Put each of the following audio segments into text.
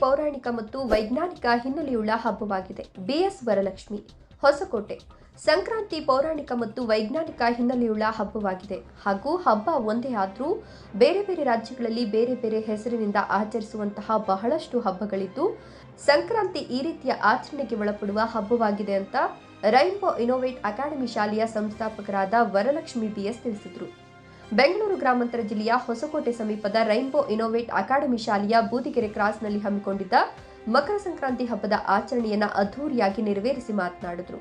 ಪೌರಾಣಿಕ ಮತ್ತು ವೈಜ್ಞಾನಿಕ ಹಿನ್ನೆಲೆಯುಳ್ಳ ಹಬ್ಬವಾಗಿದೆ. ಬಿಎಸ್ ವರಲಕ್ಷ್ಮಿ, ಹೊಸಕೋಟೆ. ಸಂಕ್ರಾಂತಿ ಪೌರಾಣಿಕ ಮತ್ತು ವೈಜ್ಞಾನಿಕ ಹಿನ್ನೆಲೆಯುಳ್ಳ ಹಬ್ಬವಾಗಿದೆ. ಹಾಗೂ ಹಬ್ಬ ಒಂದೇ ಆದರೂ ಬೇರೆ ಬೇರೆ ರಾಜ್ಯಗಳಲ್ಲಿ ಬೇರೆ ಬೇರೆ ಹೆಸರಿನಿಂದ ಆಚರಿಸುವಂತಹ ಬಹಳಷ್ಟು ಹಬ್ಬಗಳಿದ್ದು, ಸಂಕ್ರಾಂತಿ ಈ ರೀತಿಯ ಆಚರಣೆಗೆ ಒಳಪಡುವ ಹಬ್ಬವಾಗಿದೆ ಅಂತ ರೈನ್ಬೋ ಇನೋವೇಟ್ ಅಕಾಡೆಮಿ ಶಾಲೆಯ ಸಂಸ್ಥಾಪಕರಾದ ವರಲಕ್ಷ್ಮಿ ಬಿಎಸ್ ತಿಳಿಸಿದರು. ಬೆಂಗಳೂರು ಗ್ರಾಮಾಂತರ ಜಿಲ್ಲೆಯ ಹೊಸಕೋಟೆ ಸಮೀಪದ ರೈನ್ಬೋ ಇನೋವೇಟ್ ಅಕಾಡೆಮಿ ಶಾಲೆಯ ಬೂದಿಗೆರೆ ಕ್ರಾಸ್ನಲ್ಲಿ ಹಮ್ಮಿಕೊಂಡಿದ್ದ ಮಕರ ಸಂಕ್ರಾಂತಿ ಹಬ್ಬದ ಆಚರಣೆಯನ್ನ ಅದ್ಧೂರಿಯಾಗಿ ನೆರವೇರಿಸಿ ಮಾತನಾಡಿದರು.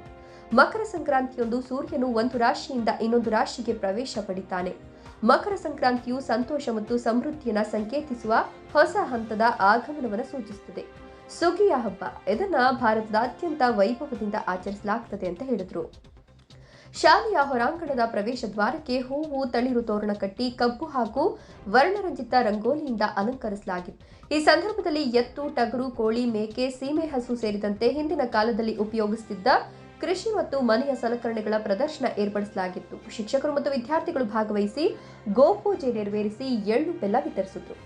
ಮಕರ ಸಂಕ್ರಾಂತಿಯೊಂದು ಸೂರ್ಯನು ಒಂದು ರಾಶಿಯಿಂದ ಇನ್ನೊಂದು ರಾಶಿಗೆ ಪ್ರವೇಶ ಪಡಿತಾನೆ. ಮಕರ ಸಂಕ್ರಾಂತಿಯು ಸಂತೋಷ ಮತ್ತು ಸಮೃದ್ಧಿಯನ್ನ ಸಂಕೇತಿಸುವ ಹೊಸ ಹಂತದ ಆಗಮನವನ್ನು ಸೂಚಿಸುತ್ತದೆ. ಸುಗ್ಗಿಯ ಹಬ್ಬ, ಇದನ್ನ ಭಾರತದಾದ್ಯಂತ ವೈಭವದಿಂದ ಆಚರಿಸಲಾಗುತ್ತದೆ ಅಂತ ಹೇಳಿದರು. ಶಾಲೆಯ ಹೊರಾಂಗಣದ ಪ್ರವೇಶ ದ್ವಾರಕ್ಕೆ ಹೂವು, ತಳಿರು ತೋರಣ ಕಟ್ಟಿ, ಕಬ್ಬು ಹಾಗೂ ವರ್ಣರಂಜಿತ ರಂಗೋಲಿಯಿಂದ ಅಲಂಕರಿಸಲಾಗಿತ್ತು. ಈ ಸಂದರ್ಭದಲ್ಲಿ ಎತ್ತು, ಟಗರು, ಕೋಳಿ, ಮೇಕೆ ಸೀಮೆ ಹಸು ಸೇರಿದಂತೆ ಹಿಂದಿನ ಕಾಲದಲ್ಲಿ ಉಪಯೋಗಿಸುತ್ತಿದ್ದ ಕೃಷಿ ಮತ್ತು ಮನೆಯ ಸಲಕರಣೆಗಳ ಪ್ರದರ್ಶನ ಏರ್ಪಡಿಸಲಾಗಿತ್ತು. ಶಿಕ್ಷಕರು ಮತ್ತು ವಿದ್ಯಾರ್ಥಿಗಳು ಭಾಗವಹಿಸಿ ಗೋಪೂಜೆ ನೆರವೇರಿಸಿ ಎಳ್ಳು ಬೆಲ್ಲ ವಿತರಿಸಿದ್ರು.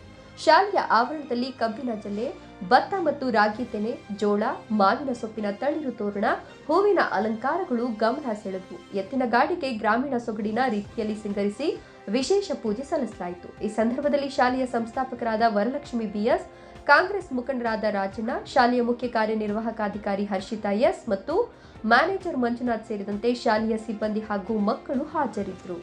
ಶಾಲೆಯ ಆವರಣದಲ್ಲಿ ಕಬ್ಬಿನ ಜಲ್ಲೆ, ಭತ್ತ ಮತ್ತು ರಾಗಿ ತೆನೆ, ಜೋಳ, ಮಾವಿನ ಸೊಪ್ಪಿನ ತಳಿರು ತೋರಣ, ಹೂವಿನ ಅಲಂಕಾರಗಳು ಗಮನ ಸೆಳೆದವು ಎತ್ತಿನ ಗಾಡಿಗೆ ಗ್ರಾಮೀಣ ಸೊಗಡಿನ ರೀತಿಯಲ್ಲಿ ಸಿಂಗರಿಸಿ ವಿಶೇಷ ಪೂಜೆ ಸಲ್ಲಿಸಲಾಯಿತು. ಈ ಸಂದರ್ಭದಲ್ಲಿ ಶಾಲೆಯ ಸಂಸ್ಥಾಪಕರಾದ ವರಲಕ್ಷ್ಮಿ ಬಿಎಸ್ ಕಾಂಗ್ರೆಸ್ ಮುಖಂಡರಾದ ರಾಜಣ್ಣ, ಶಾಲೆಯ ಮುಖ್ಯ ಕಾರ್ಯನಿರ್ವಾಹಕಾಧಿಕಾರಿ ಹರ್ಷಿತಾ ಎಸ್ ಮತ್ತು ಮ್ಯಾನೇಜರ್ ಮಂಜುನಾಥ್ ಸೇರಿದಂತೆ ಶಾಲೆಯ ಸಿಬ್ಬಂದಿ ಹಾಗೂ ಮಕ್ಕಳು ಹಾಜರಿದ್ದರು.